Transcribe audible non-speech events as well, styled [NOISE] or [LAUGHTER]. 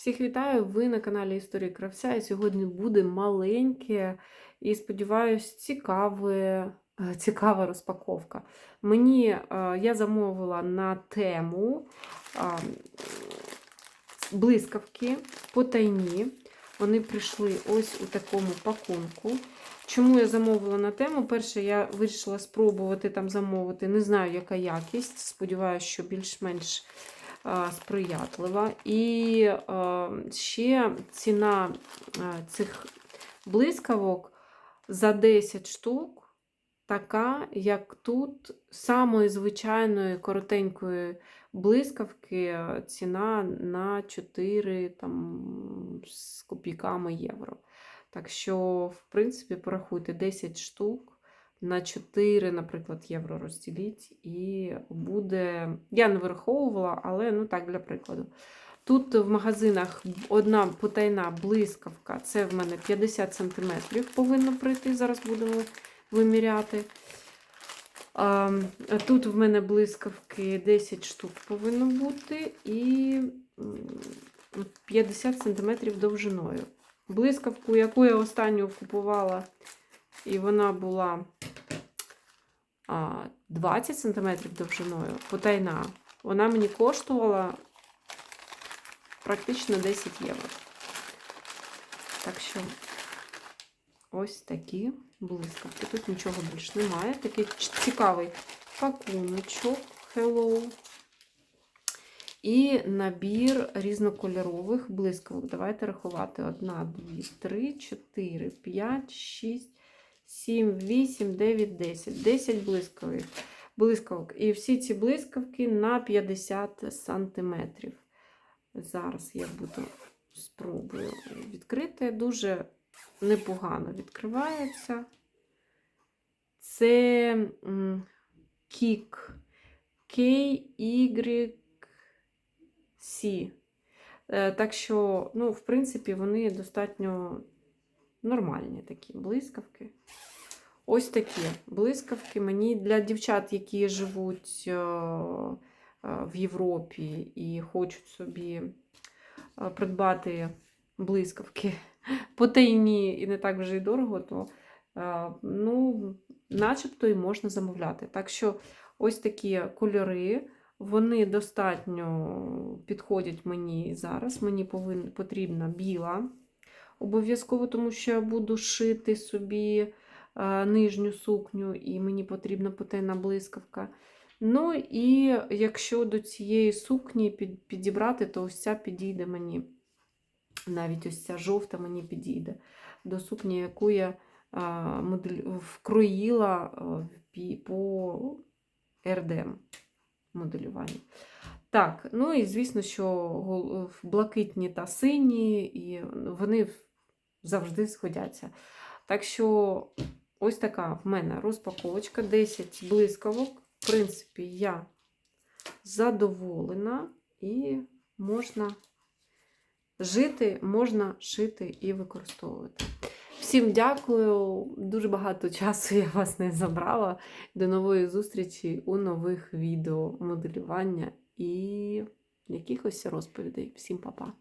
Всіх вітаю! Ви на каналі Історії Кравця. І сьогодні буде маленьке і, сподіваюсь, цікаве, е, цікава розпаковка. Мені е, я замовила на тему блискавки потайні. Вони прийшли ось у такому пакунку. Чому я замовила на тему? Перше, я вирішила спробувати там замовити. Не знаю, яка якість. Сподіваюся, що більш-менш сприятлива. І ще ціна цих блискавок за 10 штук така, як тут самої звичайної коротенької блискавки ціна на 4 там, з копійками євро. Так що, в принципі, порахуйте 10 штук на 4, наприклад, євро розділіть, і буде. Я не вираховувала, але ну так, для прикладу. Тут в магазинах одна потайна блискавка, це в мене 50 см повинно прийти. Зараз будемо виміряти. Тут в мене блискавки 10 штук повинно бути і 50 см довжиною. Блискавку, яку я останню купувала, і вона була 20 см довжиною, потайна, вона мені коштувала практично 10 євро. Так що ось такі блискавки. Тут нічого більш немає. Такий цікавий пакуночок Hello. І набір різнокольорових блискавок. Давайте рахувати. 1, 2, 3, 4, 5, 6, 7, 8, 9, 10. 10 блискавок. блискавок. І всі ці блискавки на 50 сантиметрів. Зараз я буду спробую відкрити. Дуже непогано відкривається. Це кік KY Сі. Так що, ну, в принципі, вони достатньо нормальні такі блискавки. Ось такі блискавки. Мені для дівчат, які живуть в Європі і хочуть собі придбати блискавки [LAUGHS] потайні і не так вже й дорого, то ну, начебто і можна замовляти. Так що ось такі кольори. Вони достатньо підходять мені зараз. Мені повин, потрібна біла. Обов'язково, тому що я буду шити собі а, нижню сукню, і мені потрібна потайна блискавка. Ну, і якщо до цієї сукні під, підібрати, то ось ця підійде мені. Навіть ось ця жовта мені підійде. До сукні, яку я модель, вкроїла а, по РДМ моделювання. Так, ну і звісно, що блакитні та сині, і вони завжди сходяться. Так що, ось така в мене розпаковочка, 10 блискавок. В принципі, я задоволена і можна жити, можна шити і використовувати. Всім дякую. Дуже багато часу я вас не забрала. До нової зустрічі у нових відео моделювання і якихось розповідей. Всім па-па!